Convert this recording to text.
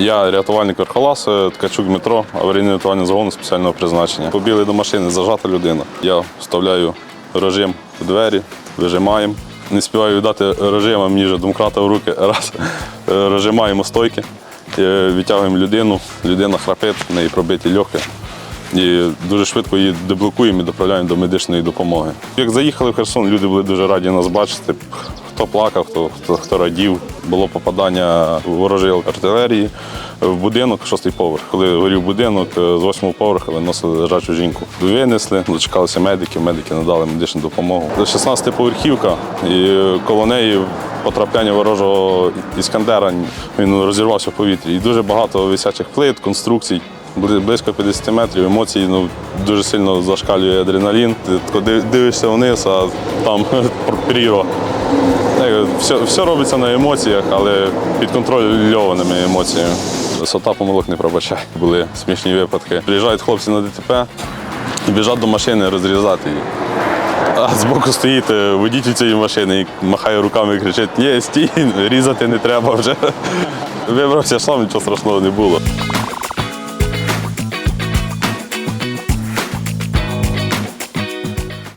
Я рятувальник Верхолас, е, Ткачук Дмитро, аварійне рятувальне загону спеціального призначення. Побігли до машини, зажата людина. Я вставляю режим в двері, вижимаємо. Не співаю віддати режим, а мені вже домкрата в руки. Раз. Е, Розжимаємо стойки, е, відтягуємо людину, людина храпить, в неї пробиті легкі. І дуже швидко її деблокуємо і доправляємо до медичної допомоги. Як заїхали в Херсон, люди були дуже раді нас бачити. Хто плакав, хто, хто, хто радів. Було попадання ворожої артилерії в будинок, шостий поверх. Коли горів будинок, е, з восьмого поверху виносили лежачу жінку. Винесли, дочекалися медиків, медики надали медичну допомогу. 16 поверхівка, і коло неї потрапляння ворожого іскандера він розірвався в повітрі. І дуже багато висячих плит, конструкцій. Близько 50 метрів емоції ну, дуже сильно зашкалює адреналін. Ти дивишся вниз, а там прірва. Все, все робиться на емоціях, але під контрольованими емоціями. Висота помилок не пробачає. Були смішні випадки. Приїжджають хлопці на ДТП біжать до машини розрізати її. А збоку стоїть е, водій цієї машини і махає руками і кричить: Ні, стій, різати не треба вже. Вибрався сам, нічого страшного не було.